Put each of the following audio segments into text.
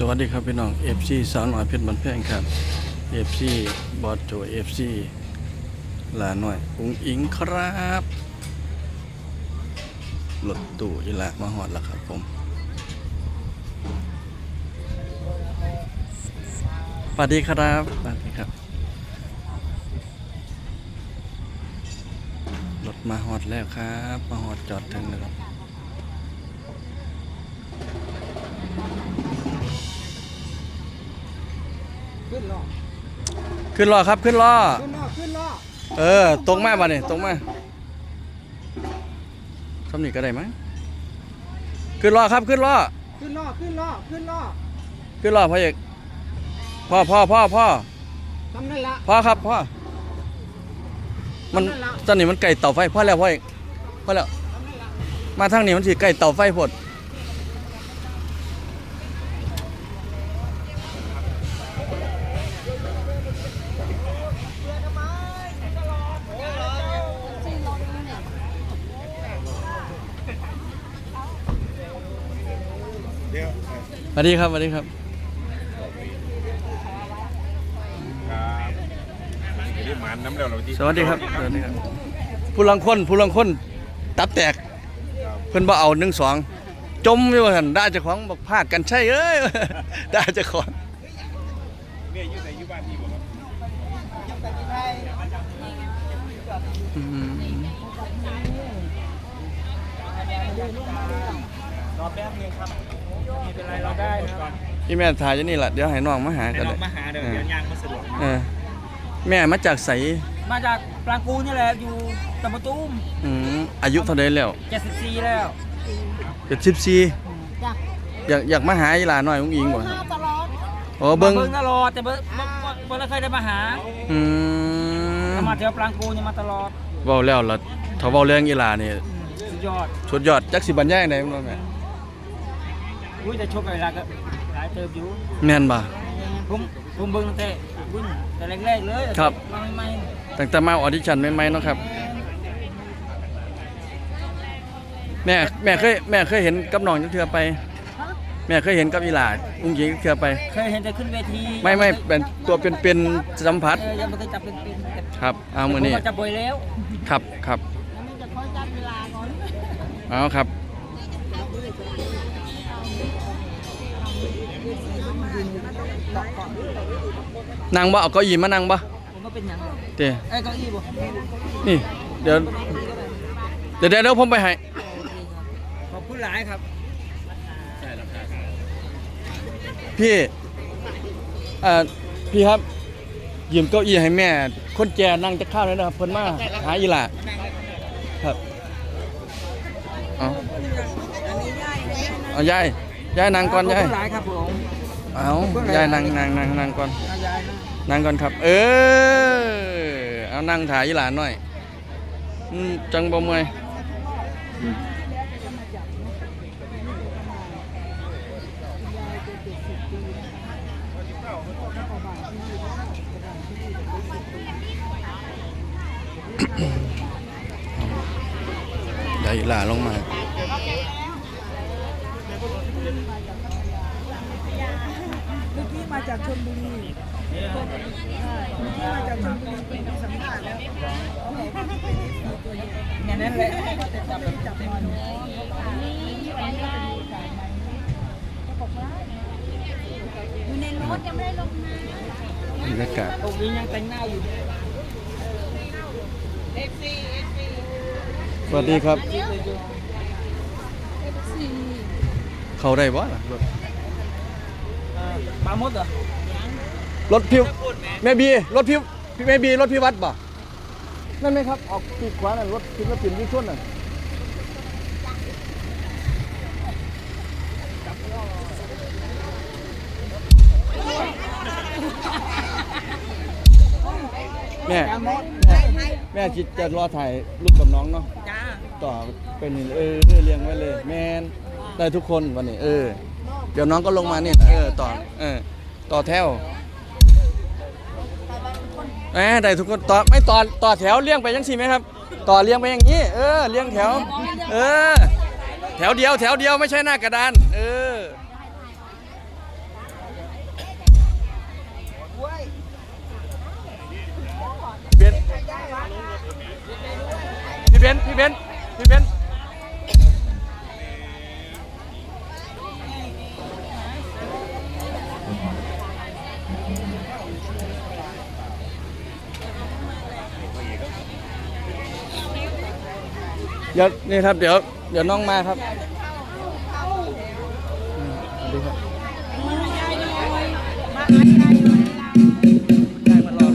สวัสดีครับพี่น้อง FC สาวน้อยเพชรบันแพงครับ FC บอสโจ FC หลาหน่อยอุ้งอิงครับรถตู้อีละมาหอดแล้วครับผมสวัสดีครับสวัสดีครับรถมาหอดแล้วครับ มาหอดจอดถึงแล้วครับ ขึ้นล้อขึ้นล้อครับขึ้นล้อขึ้นล้อขึ้นล้อเออตรงมาบ่เนี่ยตรงมาคำนี้ก็ได้มั้งขึ้นล้อครับขึ้นล้อขึ้นล้อขึ้นล้อขึ้นล้อขึ้นล้อพ่อเอกพ่อพ่อพ่อพ่อทำนั่นละพ่อครับพ่อมันนั่นล่ะตอนนี้มันไก่เต่าไฟพ่อแล้วพ่อเอกพ่อแล้วมาทางนี้มันสิไก่เต่าไฟพด สวัสดีครับสวัสดีครับครับไม่ได้หมันน้ำแล้วเราที่สวัสดีครับสวัสดีครับ ผู้ลังคนผู้ลังคนตับแตก เพิ่นบ่เอาหนึ่งสองจมอยู่ว่าหั่นได้เจ้าของบอกพาดกันใช่เอ้ย ได้เจ้าของเนี่ยอยู่ในอยู่บ้านที่บอกว่าอืมรอแป๊บนึงครับ ไม่เป็นไรเราได้นะครับพี่แม่ถ่ายอยู่นี่แหละเดี๋ยวให้น้องมาหาให้กันเราเลยมาหาเดี๋ยวเดี๋ยวยางมาสะดวกเออแม่มาจากใสมาจากปรางกูนี่แหละอยู่ตำบลตุ้มอืมอายุเท่าใดแล้ว74แล้วเจ็ดสิบสี่อยากอยากมาหาอีหลาหน่อยอุ้งอิงบ่โอ้เบิ่งมาเบิ่งตลอดแต่เบิ่งบ่บ่บ่ได้เคยได้มาหาอืมถ้ามาแถวปรางกูนี่มาตลอดเว้าแล้วล่ะถ้าเว้าเรื่องอีหลานี่อืมสุดยอดสุดยอดจักสิบรรยายได้บ่แม่ อุ้ยแต่ชกเวลาก็หลายเติบอยู่แม่นบ่ผมผมเบิ่งตั้งแต่บุญแต่แรกๆเลยครับ มาใหม่ตั้งแต่มาออดิชั่นใหม่ๆเนาะครับ แม่แม่เคยแม่เคยเห็นกับน้องจักเทื่อไป แม่เคยเห็นกับอีหลาอุ้งอิงจักเทื่อไป ๆเคยเห็นแต่ขึ้นเวทีไม่ไม่เป็นตัวเป็นเป็นสัมผัสเออยังไม่เคยจับเป็นเป็นแต่ครับเอามือนี้ ผมก็จับบ่อยแล้วครับครับเอาครับ นั่งบ่เอาเก้าอี้มานั่งบ่ผมก็เป็นหยังเต้เอ้ยเก้าอี้บ่นี่เดี๋ยวเดี๋ยวเดี๋ยวเดี๋ยวผมไปให้ขอบคุณหลายครับพี่เอ่อพี่ครับยืมเก้าอี้ให้แม่ คนแก่นั่งจะข้าวเลยนะครับเพิ่นมาหาอีหล่าครับ เอายายยายนั่งก่อนขอบยายคุณหลายครับผมเอายายนั่งนั่งนั่งนั่งก่อนอายายนะนั่งก่อนครับ เออเอานั่งถ่ายอีหลานหน่อยอืมจังบ่เมื่อยได้อีหลาลงมา เมื่อกี้มาจากชลบุรีมาจากชลบุรีเป็นสัมภาษณ์แล้วอย่างนั้นแหละจับจับมันอยู่ในรถยังไม่ได้ลงมาบรรยากาศตรงนี้ยังแต่งหน้าอยู่สวัสดีครับ เขาได้บ่ล่ะรถเอ่อปลาหมดเหรอรถพิวแม่บีรถพิวพี่แม่บีรถพิวัตรบ่นั่นไหมครับออกปีกขวานั่นรถพิวรถปิ่นที่ชนน่ะแม่แม่แม่จิตจะรอถ่ายรูปกับน้องเนาะจ้าต่อเป็นเออเออเรียงไว้เลย แมน ได้ทุกคนวันนี้เออ เดี๋ยวน้องก็ลงมาเนี่ยเออต่อเออต่อแถวแหมได้ทุกคนต่อไม่ต่อต่อแถวเลี้ยงไปยังสิไหมครับ ต่อเลี้ยงไปอย่างนี้ เออเลี้ยงแถว เออ แถวเดียวแถวเดียวไม่ใช่หน้ากระดาน เออ เดี๋ยวนี่ครับเดี๋ยวเดี๋ยวน้องมาครับสวัสดีครับได้มลูก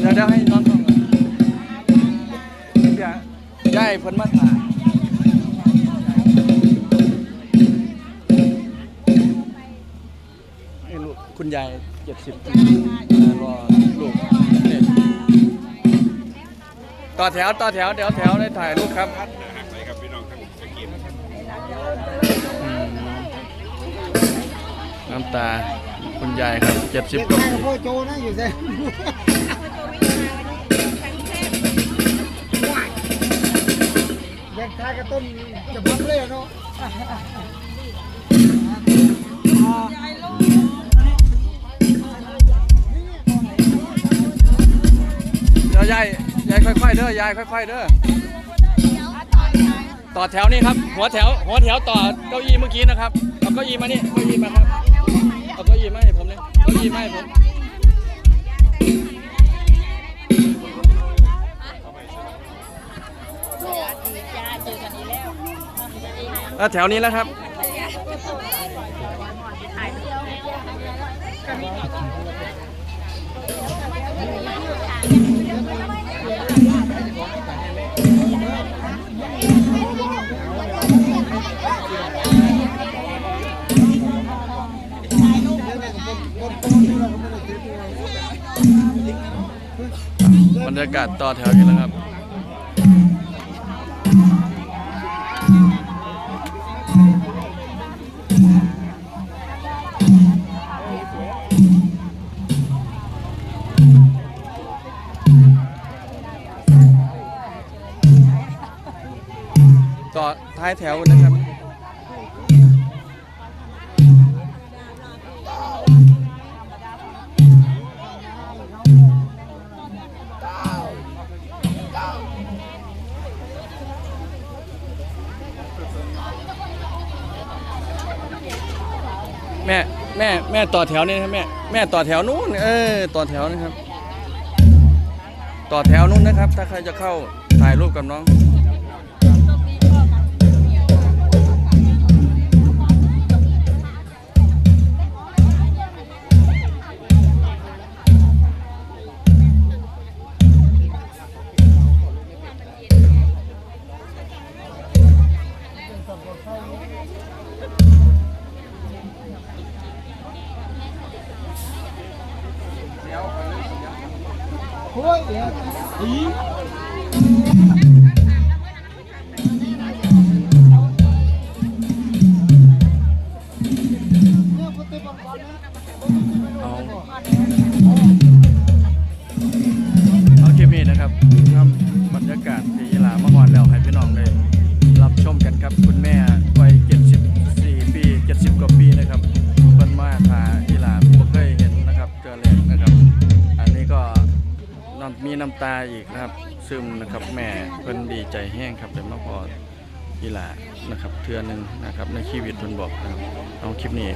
เดี๋ยวเดี๋ยวให้น้องเข้ามาเดี๋ยวย้ายเพิ่นมาถ่ายนี่ลูกคุณยายเจ็ดสิบปีรอลูก ต่อแถวต่อแถวเดี๋ยวแถวได้ถ่ายรูปครับหักไปกับพี่น้องทั้งสกินอืมน้ำตาคุณยายครับเจ็ดสิบกว่าปีพ่อโจนะอยู่เซ่ยังทายกระต้นจะพับเลยเนาะเดี๋ยวยาย ยายค่อยๆเด้อยายค่อยๆเด้อต่อแถวนี่ครับ หัวแถว หัวแถวต่อเก้าอี้เมื่อกี้นะครับเอาเก้าอี้มานี่เก้าอี้มาครับเอาเก้าอี้มาให้ผมเลยเก้าอี้มาให้ผมแถวนี้แล้วครับ บรรยากาศต่อแถวกันแล้วครับต่อท้ายแถวนะครับ ม่แม่แม่ต่อแถวนี่นะครับแม่แม่ต่อแถวนู้นเออต่อแถวนะครับ ต่อแถวนู้นนะครับ ถ้าใครจะเข้าถ่ายรูปกับน้อง เอาเคลิปนี้นะครับนำบรรยากาศที่ยะลามาฮอนแล้วให้พี่น้องได้รับชมกันครับคุณแม่วัย74 ปี 70 กว่าปีนะครับเพิ่นมาทาอีหลาบ่เคยเห็นนะครับเจอแรกนะครับ อันนี้ก็ น้ำมีน้ำตาอีกนะครับ ซึมนะครับแม่เพิ่นดีใจแห้งครับได้มาพออีหลานะครับเทือหนึงนะครับในชีวิตเพิ่นบอกนะครับเอาคลิปนี้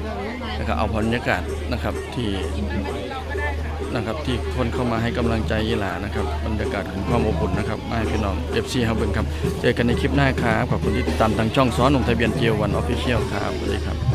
นะครับเอาบรรยากาศนะครับที่นะครับที่คนเข้ามาให้กำลังใจยีหลานะครับบรรยากาศของความอบอุ่นนะครับมาให้พี่น้อง FC ครับเบิ่งครับ เจอกันในคลิปหน้าครับขอบคุณที่ติดตามทางช่องซ้อนหนุ่มทะเบียนเจียววันออฟฟิเชียลครับสวัสดีครับ